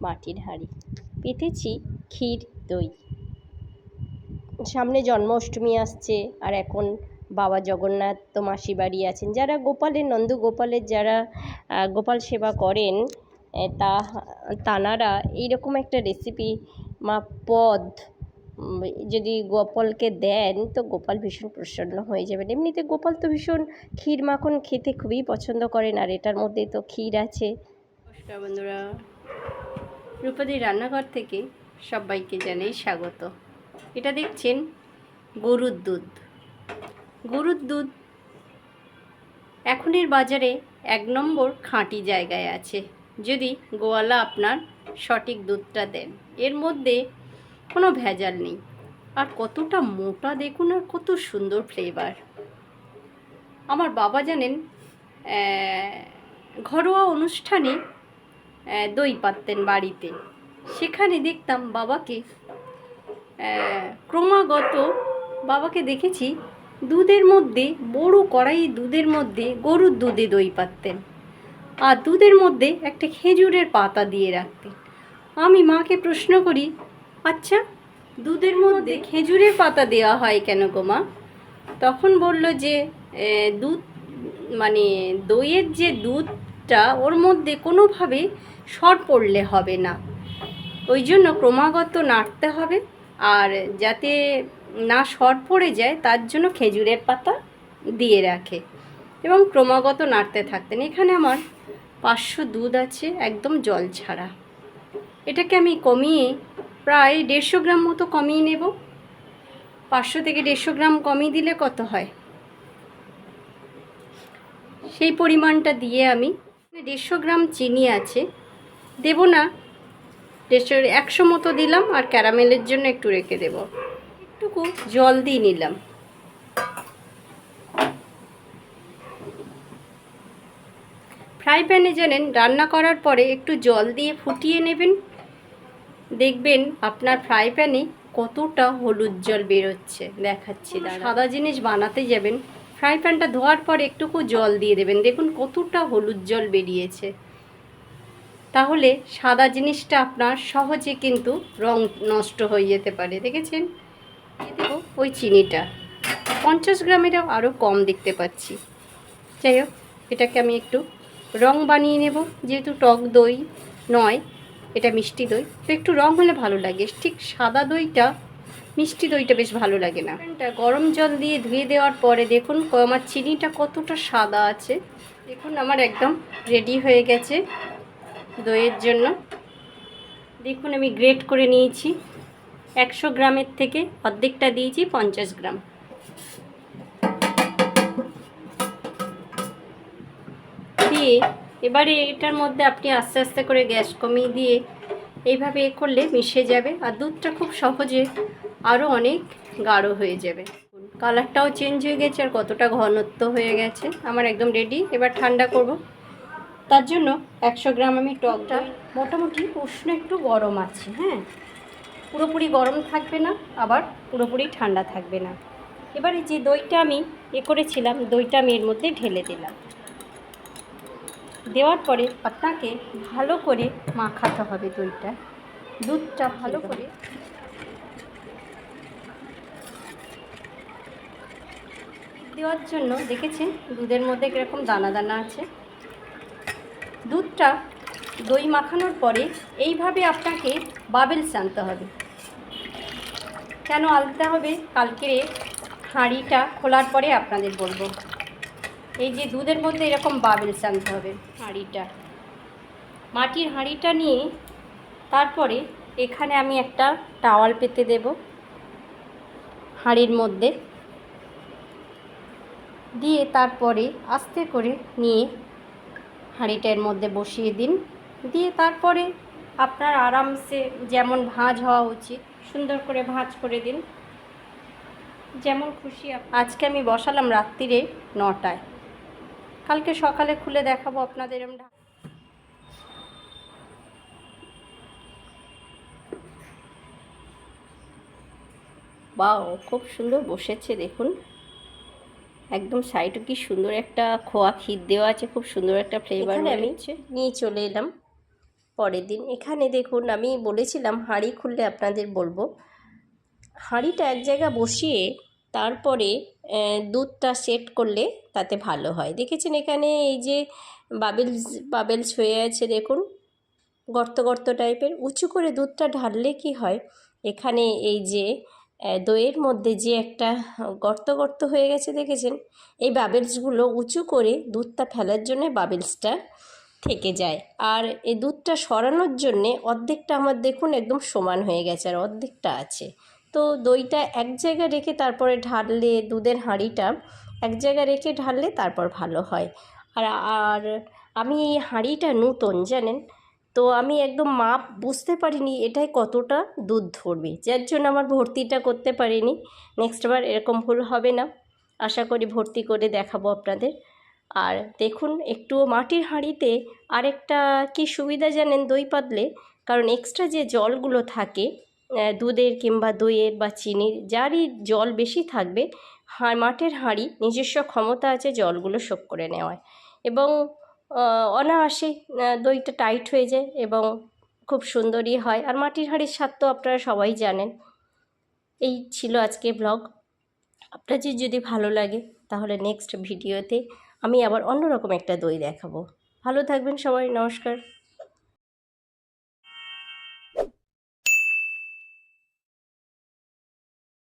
মাটির হাঁড়ি। পেতেছি ক্ষীর, দই। সামনে জন্মাষ্টমী আসছে আর এখন বাবা জগন্নাথ তো মাসি বাড়ি আছেন। যারা গোপালের, নন্দ গোপালের যারা গোপাল সেবা করেন তা, তানারা এইরকম একটা রেসিপি মা, পদ যদি গোপালকে দেন তো গোপাল ভীষণ প্রসন্ন হয়ে যাবেন। এমনিতে গোপাল তো ভীষণ ক্ষীর মাখন খেতে খুবই পছন্দ করেন আর এটার মধ্যে তো ক্ষীর আছে। নমস্কার বন্ধুরা। রূপাদি রান্নাঘর থেকে সবাইকে জানাই স্বাগত। এটা দেখছেন গরুর দুধ। গরুর দুধ এখনের বাজারে এক নম্বর খাঁটি জায়গায় আছে। যদি গোয়ালা আপনার সঠিক দুধটা দেন। এর মধ্যে কোনো ভেজাল নেই। আর কতটা মোটা দেখুন আর কত সুন্দর ফ্লেভার আমার বাবা জানেন ঘরোয়া অনুষ্ঠানে দই পাততেন বাড়িতে। সেখানে দেখতাম বাবাকে ক্রমাগত বাবাকে দেখেছি দুধের মধ্যে, বড় কড়াই দুধের মধ্যে গরুর দুধে দই পাততেন। আর দুধের মধ্যে একটা খেজুরের পাতা দিয়ে রাখতেন। আমি মাকে প্রশ্ন করি আচ্ছা দুধের মধ্যে খেজুরের পাতা দেওয়া হয় কেন গো মা? তখন বলল যে দুধ মানে দইয়ের যে দুধটা ওর মধ্যে কোনোভাবে সর পড়লে হবে না। ওই জন্য ক্রমাগত নাড়তে হবে আর যাতে না সর পড়ে যায় তার জন্য খেজুরের পাতা দিয়ে রাখে এবং ক্রমাগত নাড়তে থাকতেন এখানে আমার পাঁচশো দুধ আছে, একদম জল ছাড়া। এটাকে আমি কমিয়ে প্রায় দেড়শো গ্রাম মতো কমিয়ে নেব। পাঁচশো থেকে দেড়শো গ্রাম কমিয়ে দিলে কত হয়? সেই পরিমাণটা দিয়ে আমি দেড়শো গ্রাম চিনি আছে। দেব না। দেড়শো একশো মতো দিলাম আর ক্যারামেলের জন্য একটু রেখে দেব। একটুকু জল দিয়ে নিলাম। ফ্রাই প্যানে জানেন, রান্না করার পরে একটু জল দিয়ে ফুটিয়ে নেবেন। দেখবেন আপনার ফ্রাই প্যানে কতটা হলুদ জল বেরোচ্ছে। দেখাচ্ছি সাদা জিনিস বানাতে যাবেন। ফ্রাই প্যানটা ধোয়ার পর একটুকু জল দিয়ে দেবেন। দেখুন কতটা হলুদ জল বেরিয়েছে। তাহলে সাদা জিনিসটা আপনার সহজে কিন্তু রং নষ্ট হয়ে যেতে পারে, দেখেছেন? দেবো ওই চিনিটা। পঞ্চাশ গ্রামেরও আরও কম দেখতে পাচ্ছি। যাই হোক, এটাকে আমি একটু রং বানিয়ে নেব। যেহেতু টক দই নয়, এটা মিষ্টি দই, তো একটু রং হলে ভালো লাগে। ঠিক সাদা দইটা মিষ্টি দইটা বেশ ভালো লাগে না। গরম জল দিয়ে ধুয়ে দেওয়ার পরে দেখুন, আমার চিনিটা কতটা সাদা আছে। দেখুন, আমার একদম রেডি হয়ে গেছে দইয়ের জন্য। দেখুন, আমি গ্রেট করে নিয়েছি। একশো গ্রামের থেকে অর্ধেকটা দিয়েছি, পঞ্চাশ গ্রাম। দিয়ে এবারে এটার মধ্যে আপনি আস্তে আস্তে করে গ্যাস কমিয়ে দিয়ে এইভাবে এ করলে মিশে যাবে। আর দুধটা খুব সহজে আরও অনেক গাঢ় হয়ে যাবে। কালারটাও চেঞ্জ হয়ে গেছে আর কতটা ঘনত্ব হয়ে গেছে আমার একদম রেডি এবার ঠান্ডা করব। তার জন্য একশো গ্রাম আমি টকটা মোটামুটি উষ্ণ একটু গরম আছে হ্যাঁ? পুরোপুরি গরম থাকবে না আবার পুরোপুরি ঠান্ডা থাকবে না। এবারে যে দইটা আমি এ করেছিলাম দইটা আমি এর মধ্যে ঢেলে দিলাম। দেওয়ার পরে আপনাকে ভালো করে মাখাতে হবে দইটা। দুধটা ভালো করে দেওয়ার জন্য দেখেছেন দুধের মধ্যে কীরকম দানা দানা আছে। দুধটা দই মাখানোর পরে এইভাবে আপনাকে বাবেলস আনতে হবে। কেন আনতে হবে? কালকের হাঁড়িটা খোলার পরে আপনাদের বলব। এই যে দুধের মধ্যে এরকম বাবেলস আনতে হবে হাঁড়িটা। মাটির হাঁড়িটা নিয়ে তারপরে এখানে আমি একটা টাওয়াল পেতে দেব। হাঁড়ির মধ্যে দিয়ে তারপরে আস্তে করে নিয়ে হাঁড়িটার মধ্যে বসিয়ে দিন। দিয়ে তারপরে আপনার আরামসে যেমন ভাঁজ হওয়া উচিত, সুন্দর করে ভাঁজ করে দিন। যেমন খুশি আজকে আমি বসালাম রাত্রিরে নটায়। কালকে সকালে খুলে দেখাবো আপনাদের এরম বাও খুব সুন্দর বসেছে দেখুন। একদম সাইডে কি সুন্দর একটা খোয়া ক্ষীর দেওয়া আছে খুব সুন্দর একটা ফ্লেভার আমি নিয়ে চলে এলাম পরের দিন। এখানে দেখুন আমি বলেছিলাম হাঁড়ি খুললে আপনাদের বলব। হাঁড়িটা এক জায়গায় বসিয়ে তারপরে দুধটা সেট করলে তাতে ভালো হয়। দেখেছেন এখানে এই যে বাবেলস বাবেলস হয়ে আছে দেখুন। গর্ত গর্ত টাইপের উঁচু করে দুধটা ঢাললে কি হয়? এখানে এই যে দইয়ের মধ্যে যে একটা গর্ত গর্ত হয়ে গেছে দেখেছেন? এই বাবেলসগুলো উঁচু করে দুধটা ফেলার জন্য বাবেলসটা থেকে যায়। আর এই দুধটা সরানোর জন্যে অর্ধেকটা আমার দেখুন একদম সমান হয়ে গেছে আর অর্ধেকটা আছে। তো দইটা এক জায়গায় রেখে তারপরে ঢাললে দুধের হাঁড়িটা এক জায়গায় রেখে ঢাললে তারপর ভালো হয়। আর আর আমি এই হাঁড়িটা নূতন, জানেন? তো আমি একদম মাপ বুঝতে পারিনি এটাই কতটা দুধ ধরবে। যার জন্য আমার ভর্তিটা করতে পারিনি। নেক্সট বার এরকম ভুল হবে না। আশা করি ভর্তি করে দেখাবো আপনাদের। আর দেখুন একটু মাটির হাঁড়িতে আরেকটা কি সুবিধা জানেন দই পাতলে? কারণ এক্সট্রা যে জলগুলো থাকে দুধের কিংবা দইয়ের বা চিনির, যারই জল বেশি থাকবে, হাঁ, মাটির হাঁড়ি নিজস্ব ক্ষমতা আছে জলগুলো শোক করে নেওয়ায়। এবং আহ, অনায়াসে দইটা টাইট হয়ে যায় এবং খুব সুন্দরই হয়। আর মাটির হাঁড়ির স্বাদ তো আপনারা সবাই জানেন। এই ছিল আজকে ব্লগ আপনাদের যদি ভালো লাগে তাহলে নেক্সট ভিডিওতে আমি আবার অন্যরকম একটা দই দেখাবো। ভালো থাকবেন সবাই নমস্কার।